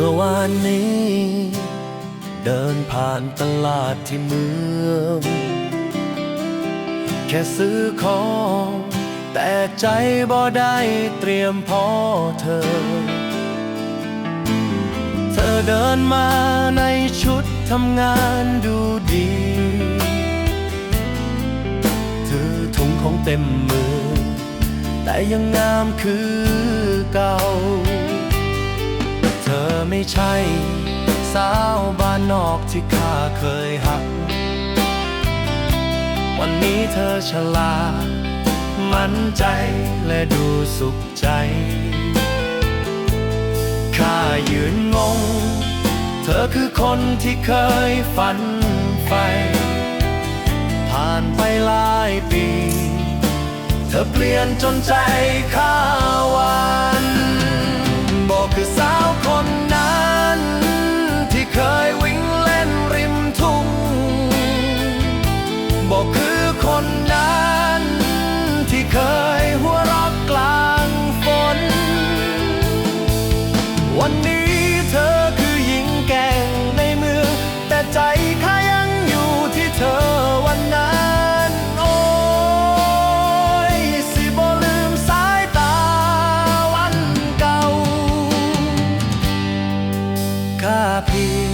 ื่อวานนี้ เดินผ่านตลาดที่เมืองแค่ซื้อของ แต่ใจบ่ได้เตรียมพอเธอ เธอเดินมาในชุดทำงานดูดีถือถุงของเต็มมือ แต่ยังงามคือเก่า ไม่ใช่ สาวบ้านนอกที่ข้าเคยหัก วันนี้เธอฉลาดมั่นใจและดูสุขใจ ข้ายืนงง เธอคือคนที่เคยฝันใฝ่ผ่านไปหลายปี เธอเปลี่ยนจนใจข้าวัน วันนี้เธอคือหญิงแก่งในเมือง แต่ใจข้ายังอยู่ที่เธอวันนั้น โอ้ย สิบ่ลืมสายตาวันเก่าข้าเพียง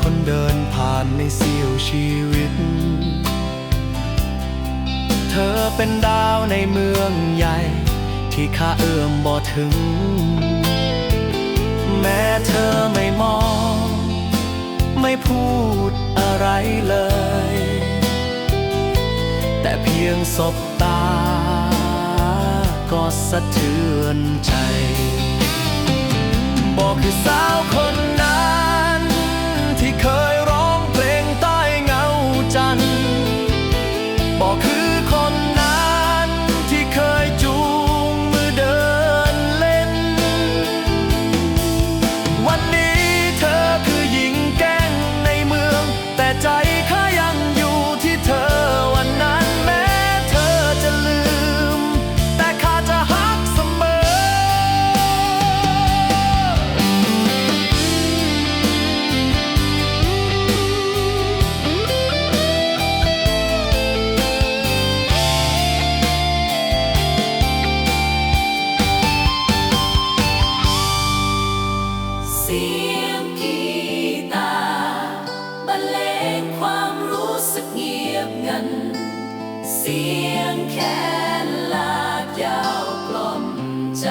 คนเดินผ่านในเสี้ยวชีวิต เธอเป็นดาวในเมืองใหญ่ ที่ข้าเอื้อมบ่ถึง ม้เธอไม่มอง ไม่พูดอะไรเลย แต่เพียงสบตา ก็สะเทือนใจ บอกคือสาวคนนั้นที่เคยร้องเพลงใต้เงาจันทร์บอกคือ เสียงกีตาร์บรรเลงความรู้สึกเงียบงัน เสียงแคนลากยาวกล่อมใจ